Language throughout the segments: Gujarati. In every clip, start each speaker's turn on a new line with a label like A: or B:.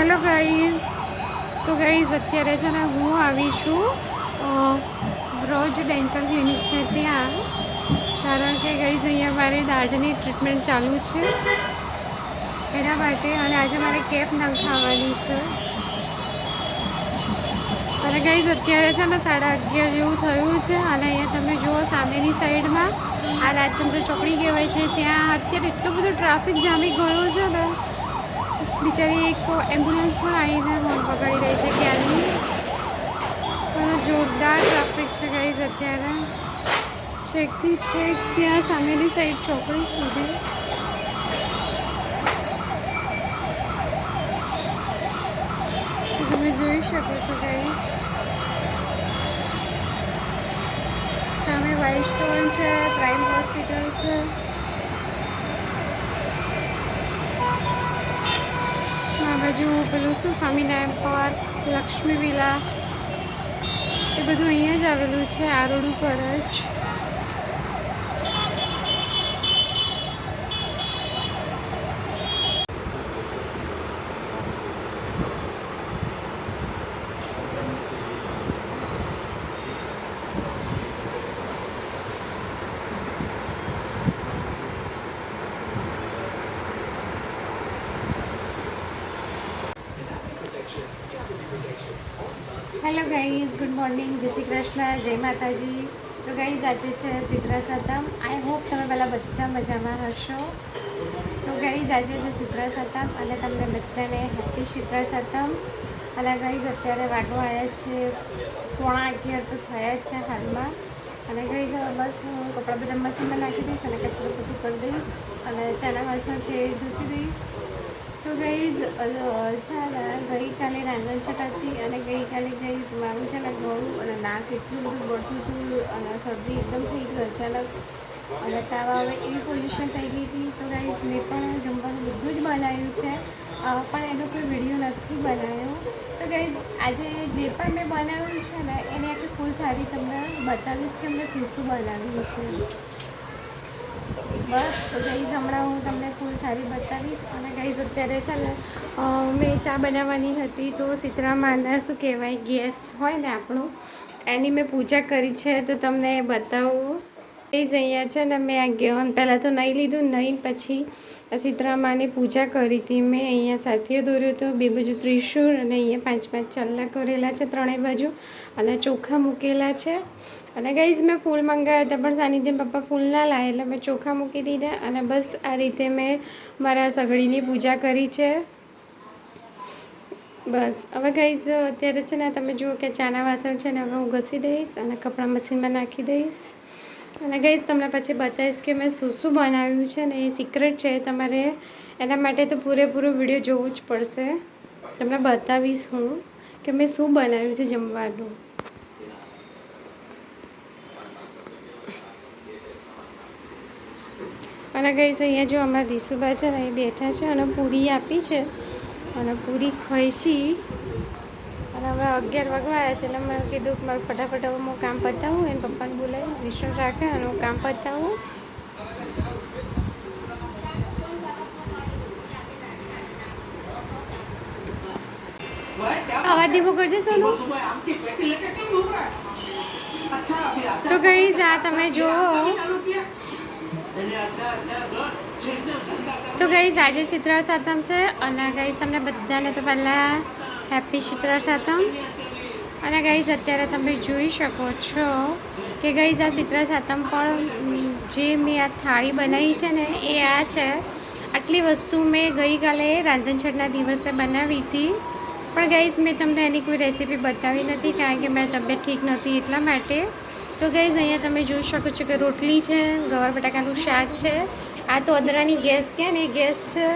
A: Hello guys. તો ગાઈઝ, અત્યારે છે ને હું આવી છું રોજ ડેન્ટલ ક્લિનિક છે ત્યાં. કારણ કે ગાઈઝ, અહીંયા મારે દાઢની ટ્રીટમેન્ટ ચાલુ છે. એના માટે અને આજે મારે કેપ નખાવવાની છે. અને ગાઈઝ, અત્યારે છે ને સાડા અગિયાર જેવું થયું છે અને અહીંયા તમે જુઓ સામેની સાઈડમાં, આ રાજચંદ્ર ચોકડી કહેવાય છે. ત્યાં અત્યારે એટલો બધો ટ્રાફિક જામી ગયો છે ને. બિચારી એક એમ્બ્યુલન્સ પણ આવીને હોર્ન પકડી રહી છે ક્યાંની પણ જોરદાર ટ્રાફિક છે ગાઈઝ અત્યારે. છેકથી છેક ત્યાં સામેની સાઈડ ચોકડી સુધી. તમે જોઈ શકો છો ગાઈઝ સામે વાઇટ સ્ટોન છે પ્રાઇમ હોસ્પિટલ છે. આ બાજુ પેલું શું સ્વામિનારાયણ પાર્ક લક્ષ્મી વિલા, એ બધું અહીંયા જ આવેલું છે, આ રોડ ઉપર જ. હેલો ગાઈઝ ગુડ મોર્નિંગ જય શ્રી કૃષ્ણ જય માતાજી તો ગાઈઝ આજે છે સિદ્રા સાતમ આઈ હોપ તમે પહેલાં બધા મજામાં હશો. તો ગાઈઝ આજે છે સિદ્રા સાતમ અને તમને બધાને હેપી સિદ્રા સાતમ અને ગાઈઝ અત્યારે વાગો આવ્યા છે, પોણા અગિયાર તો થયા જ છે હાલમાં. અને ગાઈઝ હવે બસ હું કપડાં બધા મશીનમાં નાખી દઈશ અને કચરો બધું કરી દઈશ. અને ચાના વાસણ છે એ ધૂસી દઈશ. તો ગઈઝ ગઈકાલે રાંધણ હતી અને ગઈકાલે ગઈઝ મારું છે ને ગળું અને નાક એટલું બધું બળતું હતું અને શરદી એકદમ થઈ ગઈ અચાનક. અને તાવ આવે એવી પોઝિશન થઈ ગઈ હતી. તો ગાઈઝ મેં પણ જમવાનું બધું જ બનાવ્યું છે. પણ એનો કોઈ વીડિયો નથી બનાવ્યો. તો ગાઈઝ આજે જે પણ મેં બનાવ્યું છે ને, એની આખી ફૂલ થાળી તમને બતાવીશ કે મેં શું શું બનાવ્યું છે. બસ, તો ગઈઝ હમણાં હું તમને ફૂલ થાળી બતાવીશ. અને ગઈઝ અત્યારે છે ને મેં ચા બનાવવાની હતી તો સીતરામાના શું કહેવાય, ગેસ હોય ને આપણું, એની મેં પૂજા કરી છે. તો તમને બતાવું. એ અહીંયા છે ને મેં આ ગેવન પહેલાં તો નહીં લીધું, નહીં પછી સીતરામાની પૂજા કરી હતી. મેં અહીંયા સાથીઓ દોર્યો હતો, બે બાજુ ત્રિશુળ અને અહીંયા પાંચ પાંચ ચલ્લા કરેલા છે ત્રણેય બાજુ અને ચોખા મૂકેલા છે. અને ગાઈઝ મેં ફૂલ મંગાવ્યા હતા, પણ સાનિધ્ય પપ્પા ફૂલ ના લાવે એટલે મેં ચોખા મૂકી દીધા અને બસ આ રીતે મેં મારા સગડીની પૂજા કરી છે. બસ, હવે ગાઈઝ અત્યારે છે ને તમે જુઓ કે ચાના વાસણ છે ને હવે હું ઘસી દઈશ અને કપડાં મશીનમાં નાખી દઈશ. અને ગઈશ તમને પછી બતાવીશ કે મેં શું શું બનાવ્યું છે ને એ સિક્રેટ છે તમારે એના માટે તો પૂરેપૂરો વીડિયો જોવું જ પડશે. તમને બતાવીશ હું કે મેં શું બનાવ્યું છે જમવાનું. અને ગઈશ અહીંયા જો અમારા રીસુબા છે ને એ બેઠા છે અને પૂરી આપી છે. અને પૂરી ખોઈશી. હવે અગિયાર વાગવા આવ્યા છે, એટલે મેં કીધું કે મારું ફટાફટ હવે હું કામ પતાવું, એને પપ્પાને બોલાવી રિસ્ટોર રાખે અને હું કામ પતાવું. અવાજ દીવો કરજે સોનું. તો ગઈ જા, તમે જુઓ તો ગઈ આજે ચિત્રા સાતમ છે, અને ગઈ તમને બધાને તો પહેલાં હેપી ચિત્રા સાતમ અને ગઈ અત્યારે તમે જોઈ શકો છો કે ગઈ આ ચિત્રા સાતમ પણ જે મેં આ થાળી બનાવી છે ને, એ આ છે. આટલી વસ્તુ મેં ગઈકાલે રાંધણછટના દિવસે બનાવી હતી. પણ ગઈઝ મેં તમને એની કોઈ રેસીપી બતાવી નથી કારણ કે મેં તબિયત ઠીક નથી એટલા માટે. તો ગઈઝ અહીંયા તમે જોઈ શકો છો કે રોટલી છે, ગવાર બટાકાનું શાક છે. આ તો અદરાની ગેસ કે ને, ગેસ છે,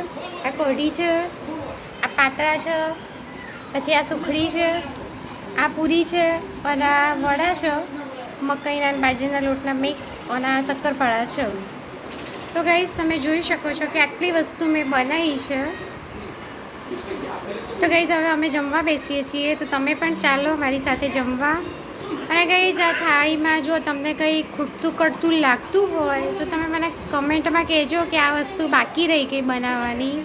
A: આ કઢી છે, આ પાતળા છે પછી આ સુખડી છે, આ પૂરી છે, અને આ વડા છે, મકાઈના બાજરીના લોટના મિક્સ અને આ શક્કરપાળા છે. તો ગાઈઝ તમે જોઈ શકો છો કે આટલી વસ્તુ મેં બનાવી છે. તો ગાઈઝ હવે અમે જમવા બેસીએ છીએ, તો તમે પણ ચાલો મારી સાથે જમવા. અને ગઈ આ થાળીમાં જો તમને કંઈ ખૂટતું કડતું લાગતું હોય, તો તમે મને કમેન્ટમાં કહેજો કે આ વસ્તુ બાકી રહી ગઈ બનાવવાની.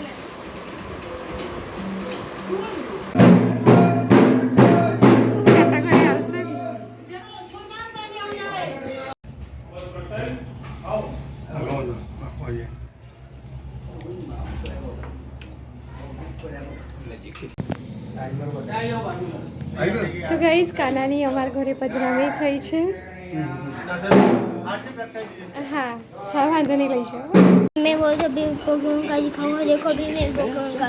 A: તો ગઈશ કાનાની અમારા ઘરે પધરામણી થઈ છે હા હા વાંધો નહીં લઈ જાઓ
B: मैं वो जब भी पोकेमोन का दिखाऊंगा देखो भी मैं पोकेमोन का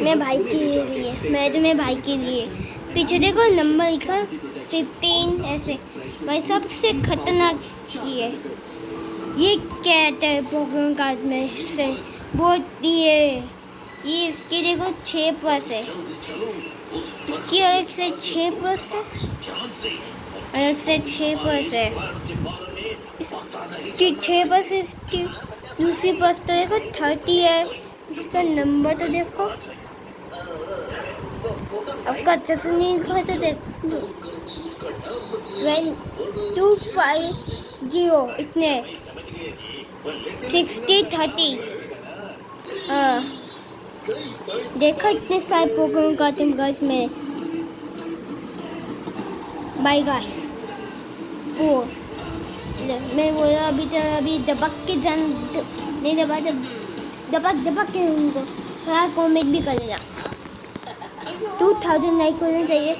B: मैं भाई के लिए मैं तो मेरे भाई के लिए पीछे देखो नंबर लिखा फिफ्टीन ऐसे भाई सबसे खतरनाक ये ये क्या कहते हैं पोकेमोन कार्ड में से बहुत ये ये इसके देखो छः प्लस है इसकी अलग से छः प्लस है। अलग से छः प्लस है। इसकी छः बस इसकी दूसरी बस तो देखो थर्टी है। इसका नंबर तो देखो। आपका अच्छे से नहीं लिखा तो देखो। वन टू फाइव ज़ीरो इतने। सिक्सटी थर्टी हाँ। देखो इतने सारे पोकेमोन का तुम गर्ल्स में। बाय गाइस वो मैं बोला अभी तो अभी दबक के जान, नहीं दबा दब दबक दबक के उनको। थोड़ा कॉमेंट भी कर देना टू थाउज़ेंड लाइक होना चाहिए,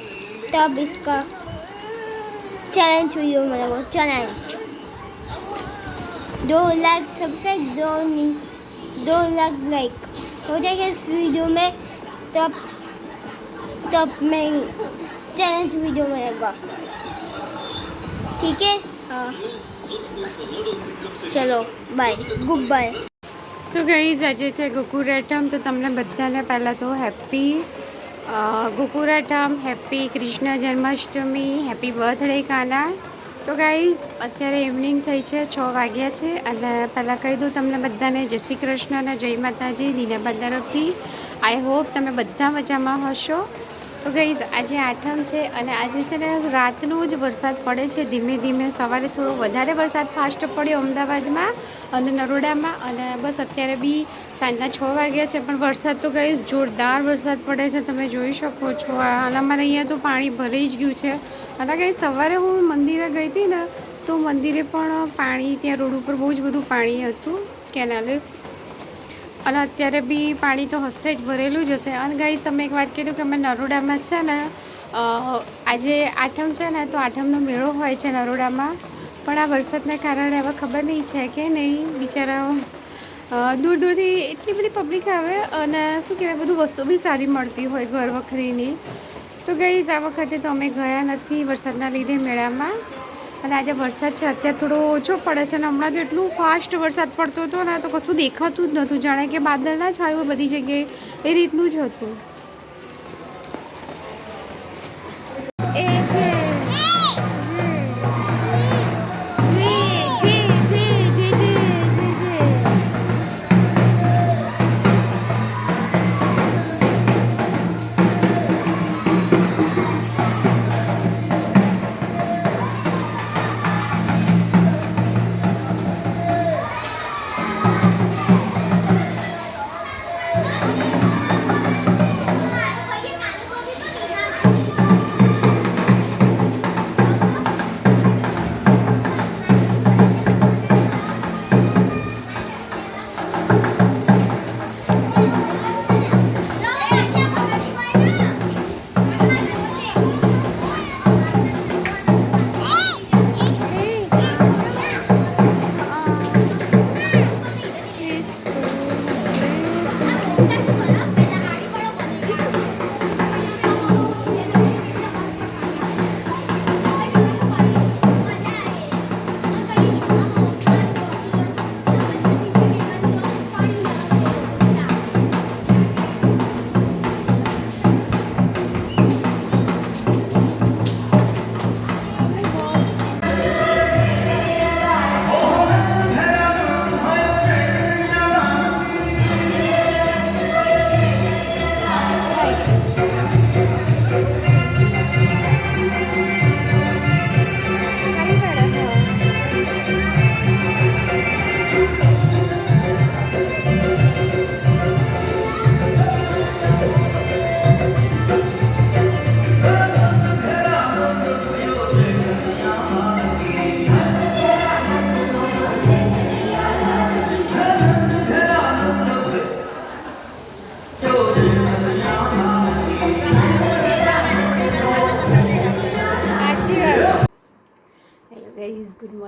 B: तब इसका चैलेंज वीडियो मेरा वो चैलेंज दो लाख सबसे दो नहीं, दो लाख लाइक हो जाएगा इस वीडियो में तब तब मैं चैलेंज वीडियो बनाऊंगा ठीक है हाँ ચલો બાય ગુડ બાય
A: તો ગઈ આજે છે ગોકુરાટમ તો તમને બધાને પહેલાં તો happy ગોકુરાટમ happy Krishna Janmashtami happy birthday Kana તો ગાઈઝ અત્યારે ઇવનિંગ થઈ છે, છ વાગ્યા છે. અને પહેલાં કહી દઉં તમને બધાને જય શ્રી કૃષ્ણ અને જય માતાજી દીનાબા તરફથી આઈ હોપ તમે બધા મજામાં હશો. તો ગઈઝ આજે આઠમ છે અને આજે છે ને રાતનો જ વરસાદ પડે છે. ધીમે ધીમે સવારે થોડો વધારે વરસાદ ફાસ્ટ પડ્યો અમદાવાદમાં અને નરોડામાં. અને બસ અત્યારે બી સાંજના છ વાગ્યા છે, પણ વરસાદ તો ગઈ જોરદાર વરસાદ પડે છે, તમે જોઈ શકો છો. અને અમારે અહીંયા તો પાણી ભરાઈ જ ગયું છે. અને ગઈ સવારે હું મંદિરે ગઈ હતી ને, તો મંદિરે પણ પાણી, ત્યાં રોડ ઉપર બહુ જ બધું પાણી હતું, કેનાલે. અને અત્યારે બી પાણી તો હશે જ, ભરેલું જ હશે. અને ગઈ તમે એક વાત કીધું કે અમે નરોડામાં છે ને આજે આઠમ છે ને, તો આઠમનો મેળો હોય છે નરોડામાં. પણ આ વરસાદના કારણે હવે ખબર નહીં છે કે નહીં બિચારા દૂર દૂરથી એટલી બધી પબ્લિક આવે અને શું કહેવાય, બધું વસ્તુ બી સારી મળતી હોય ઘર વખરીની. તો ગઈ આ વખતે તો અમે ગયા નથી વરસાદના લીધે મેળામાં. અને આજે વરસાદ છે, અત્યારે થોડો ઓછો પડે છે અને હમણાં તો એટલું ફાસ્ટ વરસાદ પડતો હતો ને તો કશું દેખાતું જ નહોતું. જાણે કે બાદલ ના છાયું બધી જગ્યાએ એ રીતનું જ હતું.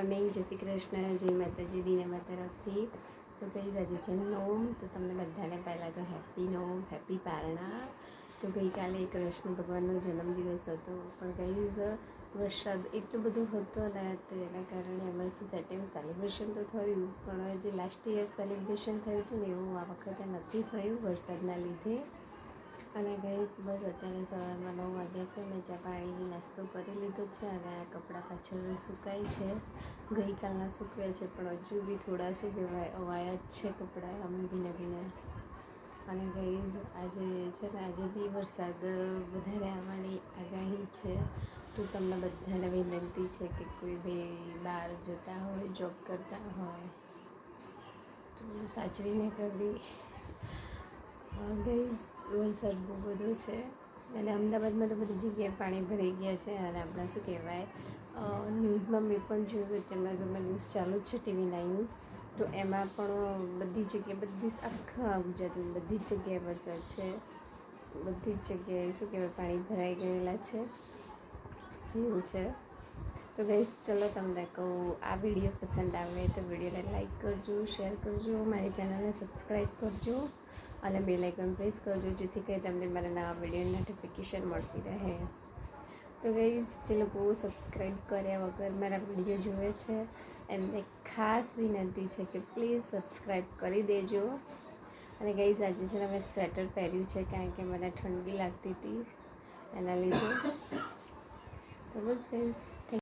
A: મોર્નિંગ જય શ્રી કૃષ્ણ, જય માતાજી દીનામાં તરફથી. તો ગઈ આજે છે નોમ, તો તમને બધાને પહેલાં તો હેપી નોમ હેપી પારણા. તો ગઈકાલે કૃષ્ણ ભગવાનનો જન્મદિવસ હતો, પણ ગઈ વરસાદ એટલો બધો હતો ને, તો એના કારણે અમારી સોસાયટીમાં સેલિબ્રેશન તો થયું, પણ જે લાસ્ટ યર સેલિબ્રેશન થયું હતું ને, એવું આ વખતે નથી થયું વરસાદના લીધે. અને ગઈ બસ અત્યારે સવારમાં નવ વાગ્યા છે. મેં ચા પાણી નાસ્તો કરી લીધો છે અને આ કપડાં પાછળ સુકાય છે. ગઈકાલના સૂકવ્યા છે, પણ હજુ બી થોડા શું કહેવાય અવાયા જ છે કપડાં. અમે ભીના ભીના અને ગઈ આજે છે ને, આજે બી વરસાદ વધારે આવવાની આગાહી છે. તો તમને બધાને વિનંતી છે કે કોઈ ભાઈ બહાર જતા હોય જોબ કરતા હોય, તો સાચવીને કરવી ગઈ વરસાદ બહુ બધો છે. અને અમદાવાદમાં તો બધી જગ્યાએ પાણી ભરાઈ ગયા છે અને આપણા શું કહેવાય ન્યૂઝમાં મેં પણ જોયું તેમના ઘરમાં ન્યૂઝ ચાલુ જ છે ટીવી નાઇન. તો એમાં પણ બધી જગ્યાએ બધી આખા ગુજરાતની બધી જ જગ્યાએ વરસાદ છે. બધી જ જગ્યાએ શું કહેવાય, પાણી ભરાઈ ગયેલા છે. એવું છે. તો ગઈ ચલો તમને કહું, આ વીડિયો પસંદ આવે તો વિડીયોને લાઈક કરજો શેર કરજો, મારી ચેનલને સબસ્ક્રાઈબ કરજો. અને બેલ આઇકન પ્રેસ કરજો, જેથી કરી તમને મારા નવા વીડિયો નોટિફિકેશન મળતી રહે. તો ગઈ જે લોકો સબસ્ક્રાઈબ કર્યા વગર મારા વીડિયો જુએ છે, એમને ખાસ વિનંતી છે કે પ્લીઝ સબસ્ક્રાઈબ કરી દેજો. અને ગઈ આજે છે મેં સ્વેટર પહેર્યું છે કારણ કે મને ઠંડી લાગતી હતી એના લીધે. તો બસ ગઈશ